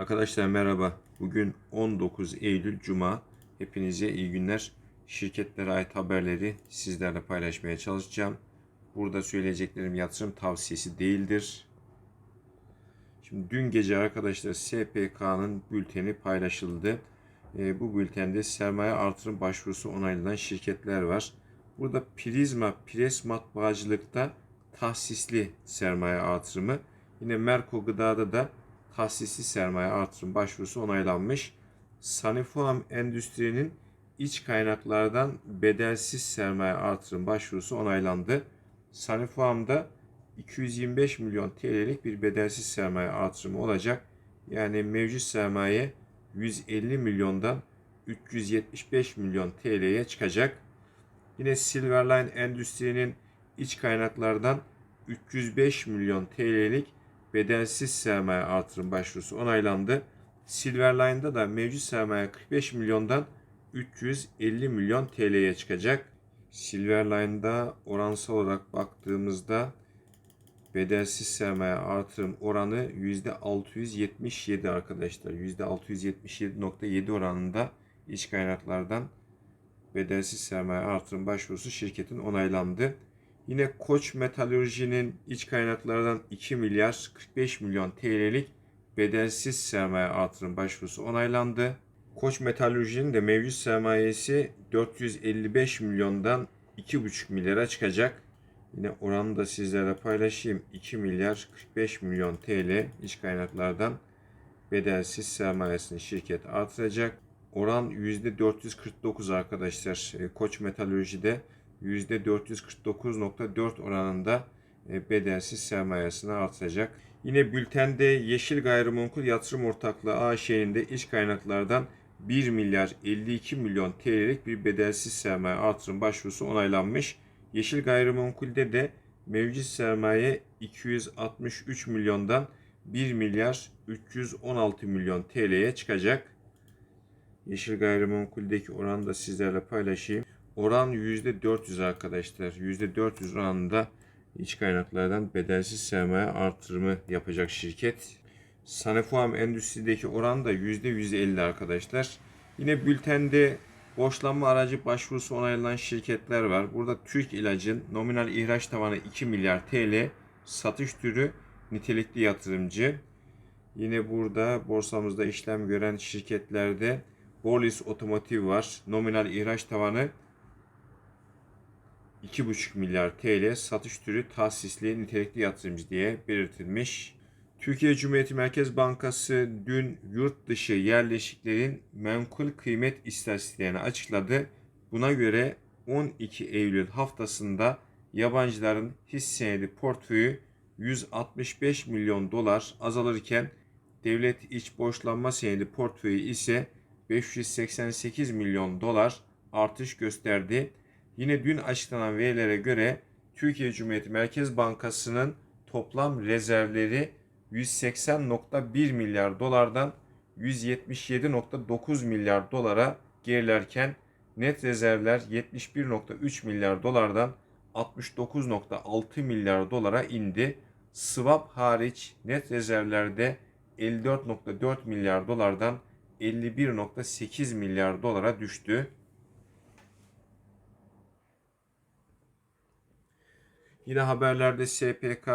Arkadaşlar merhaba. Bugün 19 Eylül Cuma. Hepinize iyi günler. Şirketlere ait haberleri sizlerle paylaşmaya çalışacağım. Burada söyleyeceklerim yatırım tavsiyesi değildir. Şimdi dün gece arkadaşlar SPK'nın bülteni paylaşıldı. E, bu bültende sermaye artırım başvurusu onaylanan şirketler var. Burada Prizma Pres Matbaacılık'ta tahsisli sermaye artırımı. Yine Merko Gıda'da da tahsisli sermaye artırım başvurusu onaylanmış. Sanifuam Endüstri'nin iç kaynaklardan bedelsiz sermaye artırım başvurusu onaylandı. Sanifuam'da 225 milyon TL'lik bir bedelsiz sermaye artırımı olacak. Yani mevcut sermaye 150 milyondan 375 milyon TL'ye çıkacak. Yine Silverline Endüstri'nin iç kaynaklardan 305 milyon TL'lik bedelsiz sermaye artırım başvurusu onaylandı. Silverline'da da mevcut sermaye 45 milyondan 350 milyon TL'ye çıkacak. Silverline'da oransal olarak baktığımızda bedelsiz sermaye artırım oranı %677 arkadaşlar. %677.7 oranında iç kaynaklardan bedelsiz sermaye artırım başvurusu şirketin onaylandı. Yine Koç Metalurji'nin iç kaynaklardan 2 milyar 45 milyon TL'lik bedelsiz sermaye artırım başvurusu onaylandı. Koç Metalurji'nin de mevcut sermayesi 455 milyondan 2,5 milyara çıkacak. Yine oranı da sizlere paylaşayım. 2 milyar 45 milyon TL iç kaynaklardan bedelsiz sermayesini şirket artıracak. Oran %449 arkadaşlar. E, Koç Metalurji'de %449.4 oranında e, bedelsiz sermayesini artıracak. Yine bültende Yeşil Gayrimenkul Yatırım Ortaklığı AŞ'nin de iç kaynaklardan 1 milyar 52 milyon TL'lik bir bedelsiz sermaye artırım başvurusu onaylanmış. Yeşil Gayrimenkul'de de mevcut sermaye 263 milyondan 1 milyar 316 milyon TL'ye çıkacak. Yeşil Gayrimenkul'deki oranı da sizlerle paylaşayım. Oran %400 arkadaşlar. %400 oranında iç kaynaklardan bedelsiz sermaye artırımı yapacak şirket. Sanifuam Endüstri'deki oran da %150 arkadaşlar. Yine bültende borçlanma aracı başvurusu onaylanan şirketler var. Burada Türk İlacın nominal ihraç tavanı 2 milyar TL, satış türü nitelikli yatırımcı. Yine burada borsamızda işlem gören şirketlerde Bolis Otomotiv var. Nominal ihraç tavanı 2,5 milyar TL satış türü tahsisli nitelikli yatırımcı diye belirtilmiş. Türkiye Cumhuriyeti Merkez Bankası dün yurt dışı yerleşiklerin menkul kıymet istatistiklerini açıkladı. Buna göre 12 Eylül haftasında yabancıların hisse senedi portföyü 165 milyon dolar azalırken devlet iç borçlanma senedi portföyü ise 588 milyon dolar artış gösterdi. Yine dün açıklanan verilere göre Türkiye Cumhuriyeti Merkez Bankası'nın toplam rezervleri 180.1 milyar dolardan 177.9 milyar dolara gerilerken net rezervler 71.3 milyar dolardan 69.6 milyar dolara indi. Swap hariç net rezervlerde 54.4 milyar dolardan 51.8 milyar dolara düştü. Yine haberlerde SPK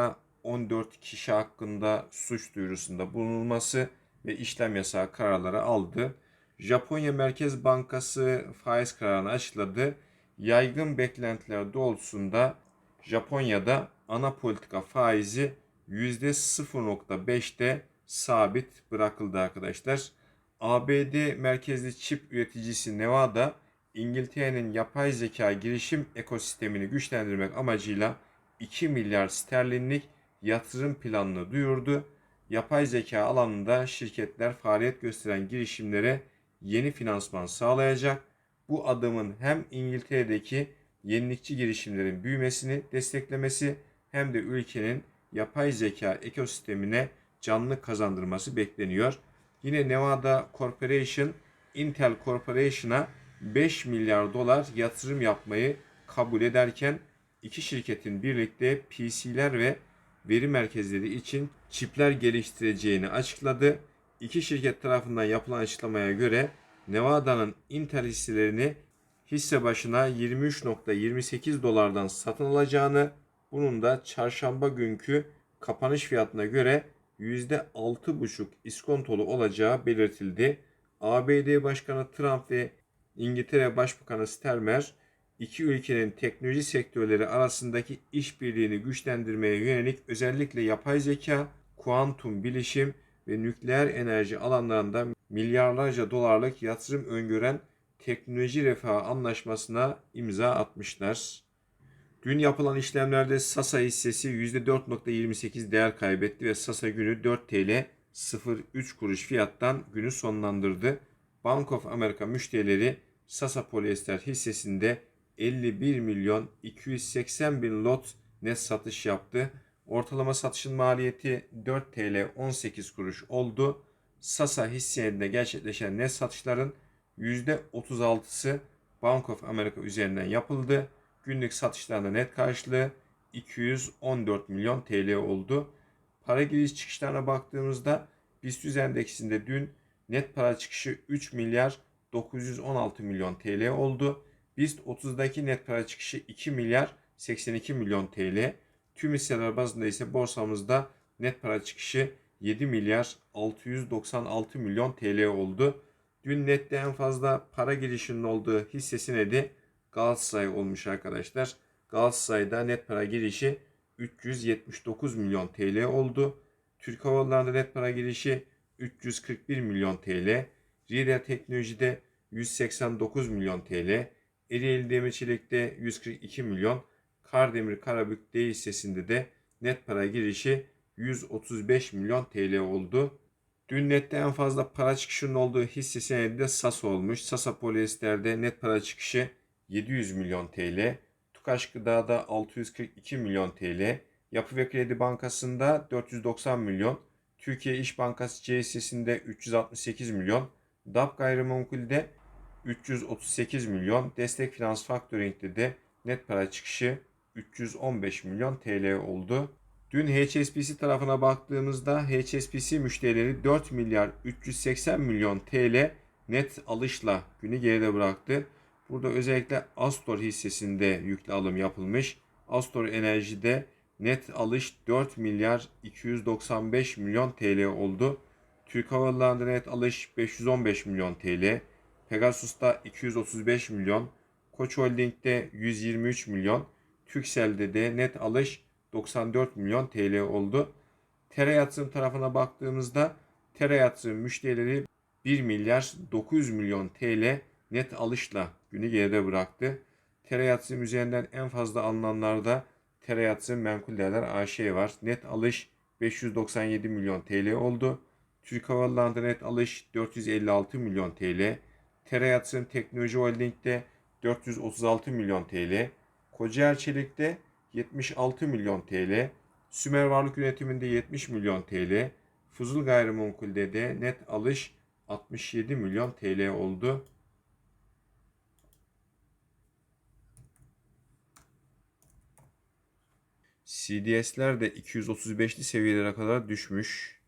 14 kişi hakkında suç duyurusunda bulunulması ve işlem yasağı kararları aldı. Japonya Merkez Bankası faiz kararını açıkladı. Yaygın beklentiler doğrultusunda Japonya'da ana politika faizi %0.5'te sabit bırakıldı arkadaşlar. ABD merkezli çip üreticisi Nevada, İngiltere'nin yapay zeka girişim ekosistemini güçlendirmek amacıyla 2 milyar sterlinlik yatırım planını duyurdu. Yapay zeka alanında şirketler faaliyet gösteren girişimlere yeni finansman sağlayacak. Bu adımın hem İngiltere'deki yenilikçi girişimlerin büyümesini desteklemesi hem de ülkenin yapay zeka ekosistemine canlı kazandırması bekleniyor. Yine Nevada Corporation Intel Corporation'a 5 milyar dolar yatırım yapmayı kabul ederken iki şirketin birlikte PC'ler ve veri merkezleri için çipler geliştireceğini açıkladı. İki şirket tarafından yapılan açıklamaya göre Nevada'nın Intel hisselerini hisse başına 23.28 dolardan satın alacağını, bunun da çarşamba günkü kapanış fiyatına göre %6,5 iskontolu olacağı belirtildi. ABD Başkanı Trump ve İngiltere Başbakanı Starmer iki ülkenin teknoloji sektörleri arasındaki işbirliğini güçlendirmeye yönelik özellikle yapay zeka, kuantum bilişim ve nükleer enerji alanlarında milyarlarca dolarlık yatırım öngören teknoloji refahı anlaşmasına imza atmışlar. Dün yapılan işlemlerde Sasa hissesi %4.28 değer kaybetti ve Sasa günü 4 TL 03 kuruş fiyattan günü sonlandırdı. Bank of America müşterileri Sasa Polyester hissesinde 51 milyon 280 bin lot net satış yaptı. Ortalama satışın maliyeti 4 TL 18 kuruş oldu. Sasa hisselerinde gerçekleşen net satışların %36'sı Bank of America üzerinden yapıldı. Günlük satışlarında net karşılığı 214 milyon TL oldu. Para giriş çıkışlarına baktığımızda BIST endeksinde dün net para çıkışı 3 milyar 916 milyon TL oldu. BIST 30'daki net para çıkışı 2 milyar 82 milyon TL. Tüm hisseler bazında ise borsamızda net para çıkışı 7 milyar 696 milyon TL oldu. Dün nette en fazla para girişinin olduğu hissesi neydi? Galatasaray olmuş arkadaşlar. Galatasaray'da net para girişi 379 milyon TL oldu. Türk Hava net para girişi 341 milyon TL. Rieder Teknoloji'de 189 milyon TL. Ereğli Demir Çelik'te 142 milyon. Kardemir Karabük D hissesinde de net para girişi 135 milyon TL oldu. Dün nette en fazla para çıkışının olduğu hisse senedi de Sasa olmuş. Sasa Polyester'de net para çıkışı 700 milyon TL. Tukaş Gıda'da 642 milyon TL. Yapı ve Kredi Bankası'nda 490 milyon. Türkiye İş Bankası C hissesinde 368 milyon. DAP Gayrimenkul'de 338 milyon. Destek Finans Factoring'de de net para çıkışı 315 milyon TL oldu. Dün HSBC tarafına baktığımızda HSBC müşterileri 4 milyar 380 milyon TL net alışla günü geride bıraktı. Burada özellikle Astor hissesinde yüklü alım yapılmış. Astor Enerji'de net alış 4 milyar 295 milyon TL oldu. Türk Hava Yolları'nda net alış 515 milyon TL. Pegasus'ta 235 milyon. Koç Holding'de 123 milyon. Türkcell'de de net alış 94 milyon TL oldu. Tera yatırım tarafına baktığımızda Tera yatırım müşterileri 1 milyar 900 milyon TL net alışla günü geride bıraktı. Tera yatırım üzerinden en fazla alınanlarda Tera yatırım menkul değerler AŞ var. Net alış 597 milyon TL oldu. Türk Hava net alış 456 milyon TL. Tera yatırım Teknoloji Holding'de 436 milyon TL. Kocaeli Çelik'te 76 milyon TL, Sümer Varlık Yönetimi'nde 70 milyon TL, Fuzul Gayrimenkul'de de net alış 67 milyon TL oldu. CDS'ler de 235'li seviyelere kadar düşmüş.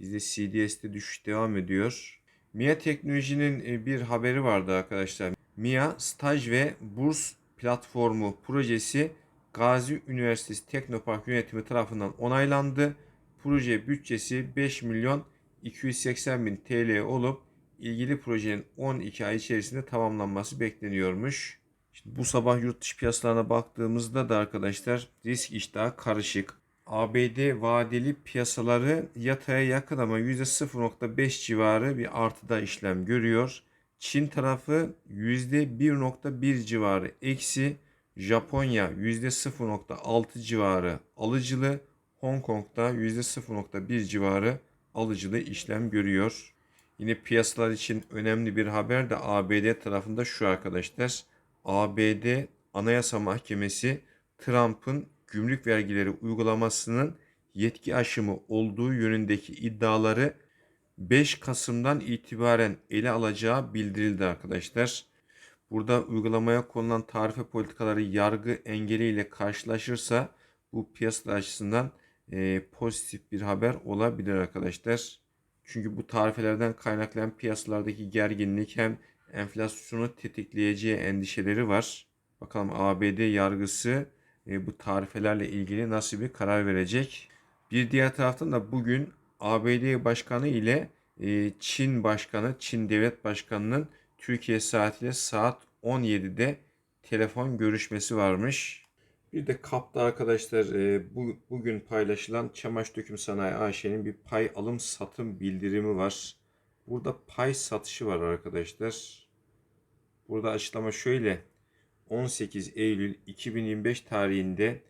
Bizde CDS'te düşüş devam ediyor. MIA Teknoloji'nin e, bir haberi vardı arkadaşlar. MIA staj ve burs platformu projesi Gazi Üniversitesi Teknopark Yönetimi tarafından onaylandı. Proje bütçesi 5 milyon 280 bin TL olup ilgili projenin 12 ay içerisinde tamamlanması bekleniyormuş. Şimdi bu sabah yurt dışı piyasalarına baktığımızda da arkadaşlar risk iştahı karışık. ABD vadeli piyasaları yataya yakın ama %0.5 civarı bir artıda işlem görüyor. Çin tarafı %1.1 civarı eksi. Japonya %0.6 civarı alıcılı. Hong Kong'da %0.1 civarı alıcılı işlem görüyor. Yine piyasalar için önemli bir haber de ABD tarafında şu arkadaşlar. ABD Anayasa Mahkemesi Trump'ın gümrük vergileri uygulamasının yetki aşımı olduğu yönündeki iddiaları 5 Kasım'dan itibaren ele alacağı bildirildi arkadaşlar. Burada uygulamaya konulan tarife politikaları yargı engeliyle karşılaşırsa bu piyasa açısından e, pozitif bir haber olabilir arkadaşlar. Çünkü bu tarifelerden kaynaklanan piyasalardaki gerginlik hem enflasyonu tetikleyeceği endişeleri var. Bakalım ABD yargısı bu tarifelerle ilgili nasıl bir karar verecek? Bir diğer taraftan da bugün ABD Başkanı ile e, Çin Başkanı, Çin Devlet Başkanı'nın Türkiye saatiyle saat 17'de telefon görüşmesi varmış. Bir de kapta arkadaşlar e, bu, bugün paylaşılan Çamaşır Döküm Sanayi AŞ'nin bir pay alım satım bildirimi var. Burada pay satışı var arkadaşlar. Burada açıklama şöyle. 18 Eylül 2025 tarihinde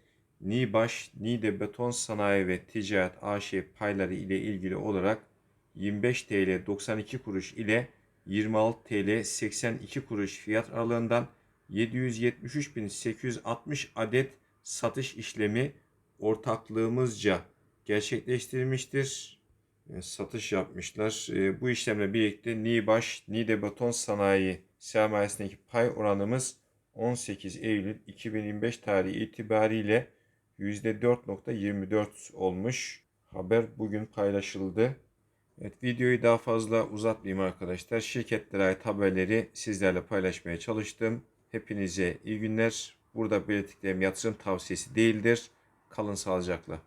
Nibaş, Nide Beton Sanayi ve Ticaret AŞ payları ile ilgili olarak 25 TL 92 kuruş ile 26 TL 82 kuruş fiyat aralığından 773.860 adet satış işlemi ortaklığımızca gerçekleştirilmiştir. E, Satış yapmışlar. E, Bu işlemle birlikte Nibaş, Nide Beton Sanayi sermayesindeki pay oranımız 18 Eylül 2025 tarihi itibariyle %4.24 olmuş. Haber bugün paylaşıldı. Evet, videoyu daha fazla uzatmayayım arkadaşlar. Şirketlere ait haberleri sizlerle paylaşmaya çalıştım. Hepinize iyi günler. Burada belirttiklerim yatırım tavsiyesi değildir. Kalın sağlıcakla.